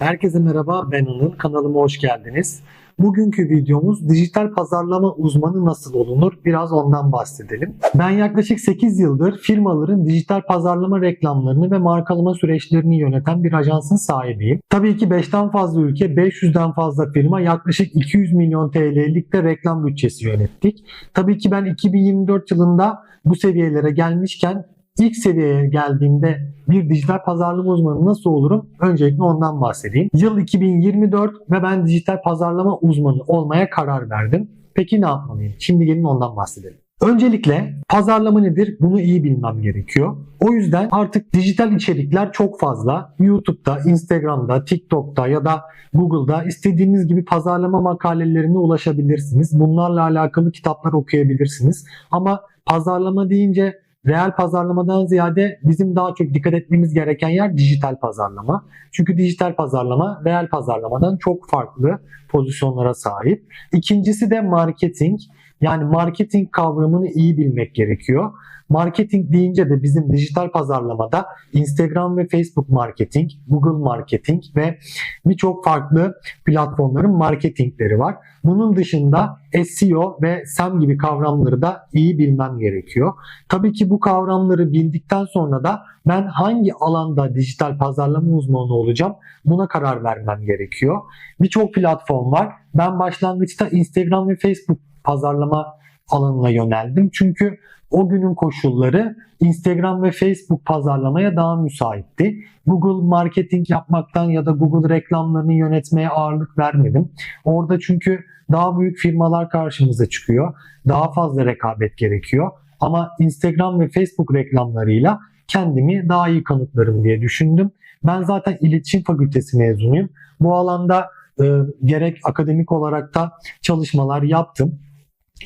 Herkese merhaba, ben Anıl. Kanalıma hoş geldiniz. Bugünkü videomuz dijital pazarlama uzmanı nasıl olunur? Biraz ondan bahsedelim. Ben yaklaşık 8 yıldır firmaların dijital pazarlama reklamlarını ve markalama süreçlerini yöneten bir ajansın sahibiyim. Tabii ki 5'ten fazla ülke, 500'den fazla firma yaklaşık 200 milyon TL'lik de reklam bütçesi yönettik. Tabii ki ben 2024 yılında bu seviyelere gelmişken ilk seviyeye geldiğimde bir dijital pazarlama uzmanı nasıl olurum? Öncelikle ondan bahsedeyim. Yıl 2024 ve ben dijital pazarlama uzmanı olmaya karar verdim. Peki ne yapmalıyım? Şimdi gelin ondan bahsedelim. Öncelikle pazarlama nedir? Bunu iyi bilmem gerekiyor. O yüzden artık dijital içerikler çok fazla. YouTube'da, Instagram'da, TikTok'ta ya da Google'da istediğiniz gibi pazarlama makalelerine ulaşabilirsiniz. Bunlarla alakalı kitaplar okuyabilirsiniz. Ama pazarlama deyince reel pazarlamadan ziyade bizim daha çok dikkat etmemiz gereken yer dijital pazarlama. Çünkü dijital pazarlama reel pazarlamadan çok farklı pozisyonlara sahip. İkincisi de marketing. Yani marketing kavramını iyi bilmek gerekiyor. Marketing deyince de bizim dijital pazarlamada Instagram ve Facebook marketing, Google marketing ve birçok farklı platformların marketingleri var. Bunun dışında SEO ve SEM gibi kavramları da iyi bilmem gerekiyor. Tabii ki bu kavramları bildikten sonra da ben hangi alanda dijital pazarlama uzmanı olacağım buna karar vermem gerekiyor. Birçok platform var. Ben başlangıçta Instagram ve Facebook pazarlama alanına yöneldim. Çünkü o günün koşulları Instagram ve Facebook pazarlamaya daha müsaitti. Google marketing yapmaktan ya da Google reklamlarını yönetmeye ağırlık vermedim. Orada çünkü daha büyük firmalar karşımıza çıkıyor. Daha fazla rekabet gerekiyor. Ama Instagram ve Facebook reklamlarıyla kendimi daha iyi kanıtlarım diye düşündüm. Ben zaten iletişim fakültesi mezunuyum. Bu alanda e, gerek akademik olarak da çalışmalar yaptım.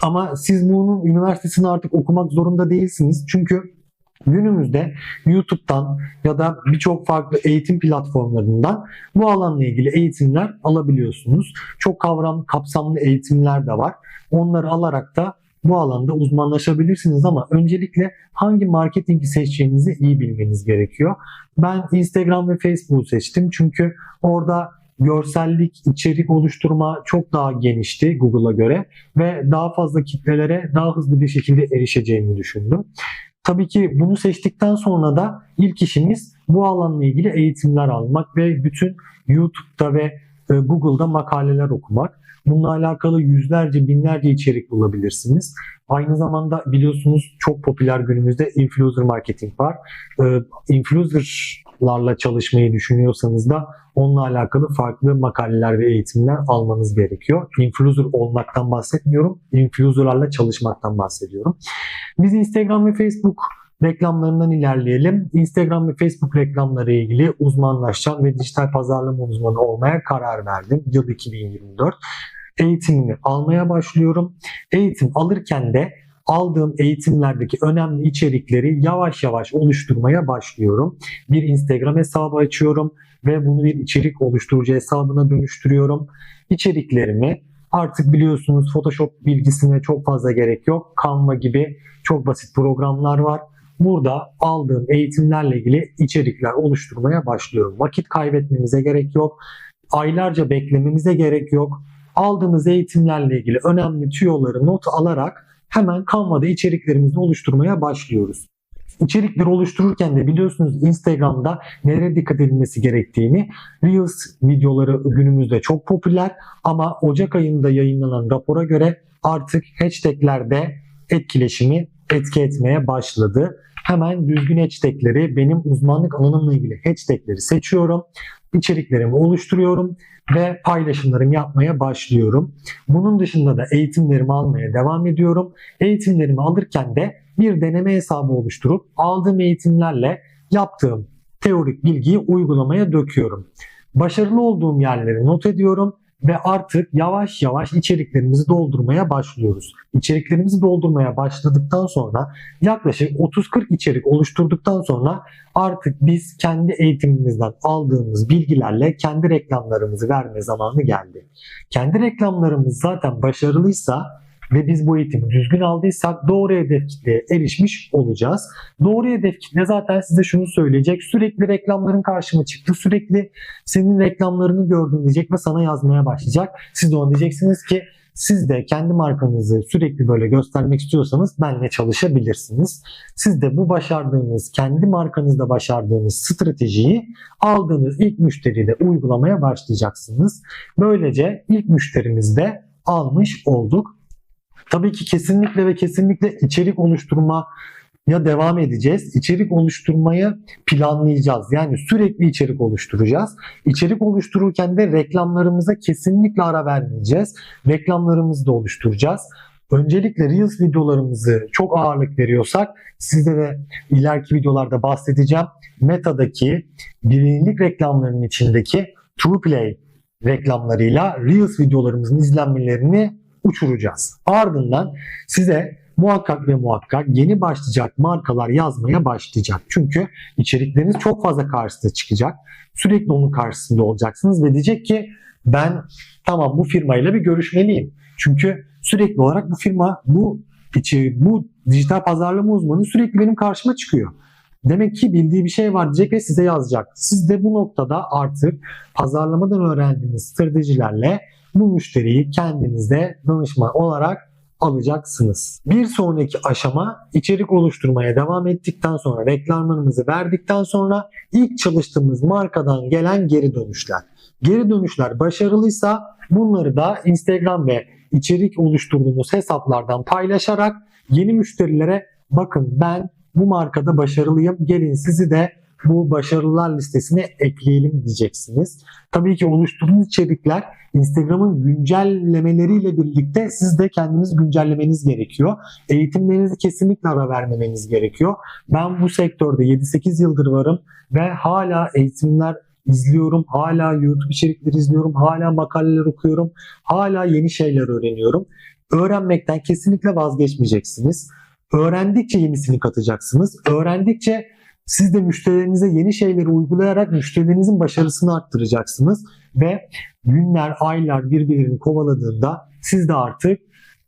Ama siz bunun üniversitesini artık okumak zorunda değilsiniz. Çünkü günümüzde YouTube'dan ya da birçok farklı eğitim platformlarından bu alanla ilgili eğitimler alabiliyorsunuz. Çok kavram kapsamlı eğitimler de var. Onları alarak da bu alanda uzmanlaşabilirsiniz ama öncelikle hangi marketingi seçeceğinizi iyi bilmeniz gerekiyor. Ben Instagram ve Facebook'u seçtim çünkü orada görsellik, içerik oluşturma çok daha genişti Google'a göre ve daha fazla kitlelere daha hızlı bir şekilde erişeceğimi düşündüm. Tabii ki bunu seçtikten sonra da ilk işimiz bu alanla ilgili eğitimler almak ve bütün YouTube'da ve e, Google'da makaleler okumak. Bununla alakalı yüzlerce, binlerce içerik bulabilirsiniz. Aynı zamanda biliyorsunuz çok popüler günümüzde influencer marketing var. E, influencerlarla çalışmayı düşünüyorsanız da onunla alakalı farklı makaleler ve eğitimler almanız gerekiyor. Influencer olmaktan bahsetmiyorum. Influencerlarla çalışmaktan bahsediyorum. Biz Instagram ve Facebook reklamlarından ilerleyelim. Instagram ve Facebook reklamları ilgili uzmanlaşacağım ve dijital pazarlama uzmanı olmaya karar verdim. Yıl 2024. Eğitimimi almaya başlıyorum. Eğitim alırken de aldığım eğitimlerdeki önemli içerikleri yavaş yavaş oluşturmaya başlıyorum. Bir Instagram hesabı açıyorum ve bunu bir içerik oluşturucu hesabına dönüştürüyorum. İçeriklerimi artık biliyorsunuz Photoshop bilgisine çok fazla gerek yok. Canva gibi çok basit programlar var. Burada aldığım eğitimlerle ilgili içerikler oluşturmaya başlıyorum. Vakit kaybetmemize gerek yok. Aylarca beklememize gerek yok. Aldığımız eğitimlerle ilgili önemli tüyoları not alarak hemen Canva'da içeriklerimizi oluşturmaya başlıyoruz. İçerikleri oluştururken de biliyorsunuz Instagram'da nereye dikkat edilmesi gerektiğini Reels videoları günümüzde çok popüler ama Ocak ayında yayınlanan rapora göre artık hashtaglerde etkileşimi etki etmeye başladı. Hemen düzgün hashtagleri benim uzmanlık alanımla ilgili hashtagleri seçiyorum. İçeriklerimi oluşturuyorum ve paylaşımlarımı yapmaya başlıyorum. Bunun dışında da eğitimlerimi almaya devam ediyorum. Eğitimlerimi alırken de bir deneme hesabı oluşturup aldığım eğitimlerle yaptığım teorik bilgiyi uygulamaya döküyorum. Başarılı olduğum yerleri not ediyorum ve artık yavaş yavaş içeriklerimizi doldurmaya başlıyoruz. İçeriklerimizi doldurmaya başladıktan sonra yaklaşık 30-40 içerik oluşturduktan sonra artık biz kendi eğitimimizden aldığımız bilgilerle kendi reklamlarımızı verme zamanı geldi. Kendi reklamlarımız zaten başarılıysa ve biz bu eğitimi düzgün aldıysak doğru hedef kitleye erişmiş olacağız. Doğru hedef kitle zaten size şunu söyleyecek. Sürekli reklamların karşıma çıktı. Sürekli senin reklamlarını gördüm diyecek ve sana yazmaya başlayacak. Siz de ona diyeceksiniz ki siz de kendi markanızı sürekli böyle göstermek istiyorsanız benimle çalışabilirsiniz. Siz de bu başardığınız, kendi markanızda başardığınız stratejiyi aldığınız ilk müşteriyle uygulamaya başlayacaksınız. Böylece ilk müşterimizde almış olduk. Tabii ki kesinlikle ve kesinlikle içerik oluşturma ya devam edeceğiz. İçerik oluşturmayı planlayacağız. Yani sürekli içerik oluşturacağız. İçerik oluştururken de reklamlarımıza kesinlikle ara vermeyeceğiz. Reklamlarımızı da oluşturacağız. Öncelikle Reels videolarımızı çok ağırlık veriyorsak sizde de ileriki videolarda bahsedeceğim. Meta'daki bilinlik reklamlarının içindeki TruePlay reklamlarıyla Reels videolarımızın izlenmelerini uçuracağız. Ardından size muhakkak ve muhakkak yeni başlayacak markalar yazmaya başlayacak. Çünkü içerikleriniz çok fazla karşısına çıkacak. Sürekli onun karşısında olacaksınız ve diyecek ki ben tamam bu firmayla bir görüşmeliyim. Çünkü sürekli olarak bu firma bu içi bu dijital pazarlama uzmanı sürekli benim karşıma çıkıyor. Demek ki bildiği bir şey var diyecek ve size yazacak. Siz de bu noktada artık pazarlamadan öğrendiğiniz stratejilerle bu müşteriyi kendinize danışman olarak alacaksınız. Bir sonraki aşama içerik oluşturmaya devam ettikten sonra reklamlarımızı verdikten sonra ilk çalıştığımız markadan gelen geri dönüşler. Geri dönüşler başarılıysa bunları da Instagram ve içerik oluşturduğumuz hesaplardan paylaşarak yeni müşterilere bakın ben bu markada başarılıyım gelin sizi de bu başarılar listesine ekleyelim diyeceksiniz. Tabii ki oluşturduğunuz içerikler Instagram'ın güncellemeleriyle birlikte siz de kendiniz güncellemeniz gerekiyor. Eğitimlerinizi kesinlikle ara vermemeniz gerekiyor. Ben bu sektörde 7-8 yıldır varım ve hala eğitimler izliyorum. Hala YouTube içerikleri izliyorum. Hala makaleler okuyorum. Hala yeni şeyler öğreniyorum. Öğrenmekten kesinlikle vazgeçmeyeceksiniz. Öğrendikçe yenisini katacaksınız. Öğrendikçe siz de müşterilerinize yeni şeyleri uygulayarak müşterilerinizin başarısını arttıracaksınız ve günler, aylar birbirlerini kovaladığında siz de artık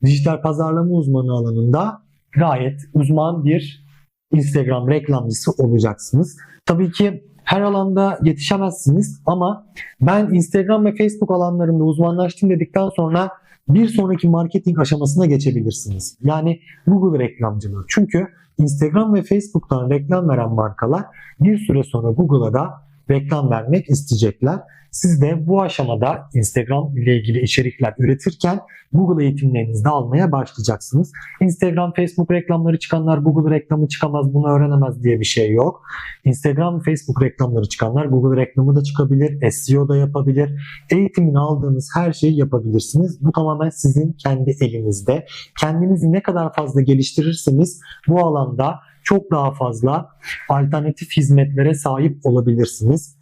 dijital pazarlama uzmanı alanında gayet uzman bir Instagram reklamcısı olacaksınız. Tabii ki her alanda yetişemezsiniz ama ben Instagram ve Facebook alanlarında uzmanlaştım dedikten sonra bir sonraki marketing aşamasına geçebilirsiniz. Yani Google reklamcılığı. Çünkü Instagram ve Facebook'tan reklam veren markalar bir süre sonra Google'a da reklam vermek isteyecekler. Siz de bu aşamada Instagram ile ilgili içerikler üretirken Google eğitimlerinizi de almaya başlayacaksınız. Instagram, Facebook reklamları çıkanlar Google reklamı çıkamaz, bunu öğrenemez diye bir şey yok. Instagram, Facebook reklamları çıkanlar Google reklamı da çıkabilir, SEO da yapabilir. Eğitimini aldığınız her şeyi yapabilirsiniz. Bu tamamen sizin kendi elinizde. Kendinizi ne kadar fazla geliştirirseniz bu alanda çok daha fazla alternatif hizmetlere sahip olabilirsiniz.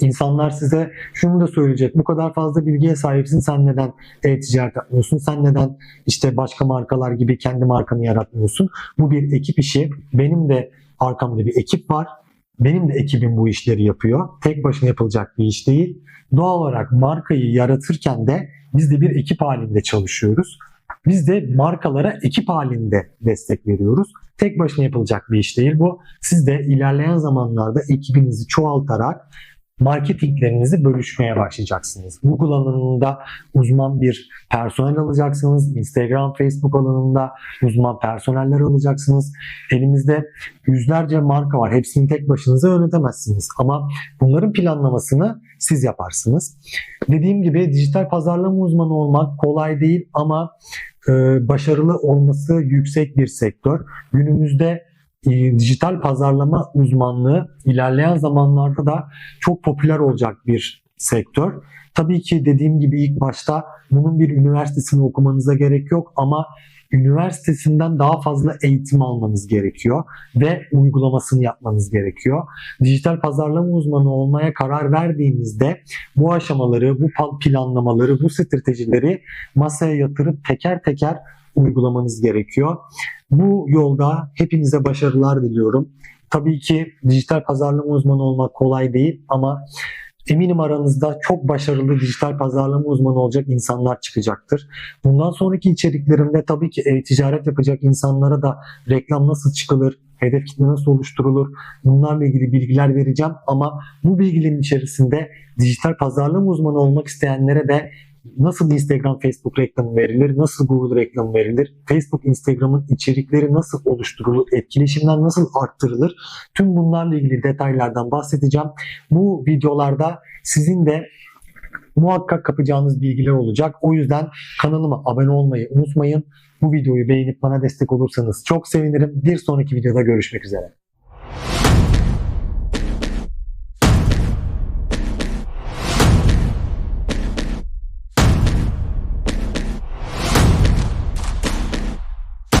İnsanlar size şunu da söyleyecek. Bu kadar fazla bilgiye sahipsin. Sen neden e-ticaret yapmıyorsun? Sen neden işte başka markalar gibi kendi markanı yaratmıyorsun? Bu bir ekip işi. Benim de arkamda bir ekip var. Benim de ekibim bu işleri yapıyor. Tek başına yapılacak bir iş değil. Doğal olarak markayı yaratırken de biz de bir ekip halinde çalışıyoruz. Biz de markalara ekip halinde destek veriyoruz. Tek başına yapılacak bir iş değil bu. Siz de ilerleyen zamanlarda ekibinizi çoğaltarak marketinglerinizi bölüşmeye başlayacaksınız. Google alanında uzman bir personel alacaksınız. Instagram, Facebook alanında uzman personeller alacaksınız. Elimizde yüzlerce marka var. Hepsini tek başınıza yönetemezsiniz. Ama bunların planlamasını siz yaparsınız. Dediğim gibi dijital pazarlama uzmanı olmak kolay değil ama e, başarılı olması yüksek bir sektör. Günümüzde dijital pazarlama uzmanlığı ilerleyen zamanlarda da çok popüler olacak bir sektör. Tabii ki dediğim gibi ilk başta bunun bir üniversitesini okumanıza gerek yok ama üniversitesinden daha fazla eğitim almanız gerekiyor ve uygulamasını yapmanız gerekiyor. Dijital pazarlama uzmanı olmaya karar verdiğinizde bu aşamaları, bu planlamaları, bu stratejileri masaya yatırıp teker teker uygulamanız gerekiyor. Bu yolda hepinize başarılar diliyorum. Tabii ki dijital pazarlama uzmanı olmak kolay değil ama Eminim aranızda çok başarılı dijital pazarlama uzmanı olacak insanlar çıkacaktır. Bundan sonraki içeriklerimde tabii ki e-ticaret yapacak insanlara da reklam nasıl çıkılır, hedef kitle nasıl oluşturulur bunlarla ilgili bilgiler vereceğim ama bu bilgilerin içerisinde dijital pazarlama uzmanı olmak isteyenlere de nasıl Instagram, Facebook reklamı verilir, nasıl Google reklamı verilir, Facebook, Instagram'ın içerikleri nasıl oluşturulur, etkileşimler nasıl arttırılır, tüm bunlarla ilgili detaylardan bahsedeceğim. Bu videolarda sizin de muhakkak kapacağınız bilgiler olacak. O yüzden kanalıma abone olmayı unutmayın. Bu videoyu beğenip bana destek olursanız çok sevinirim. Bir sonraki videoda görüşmek üzere.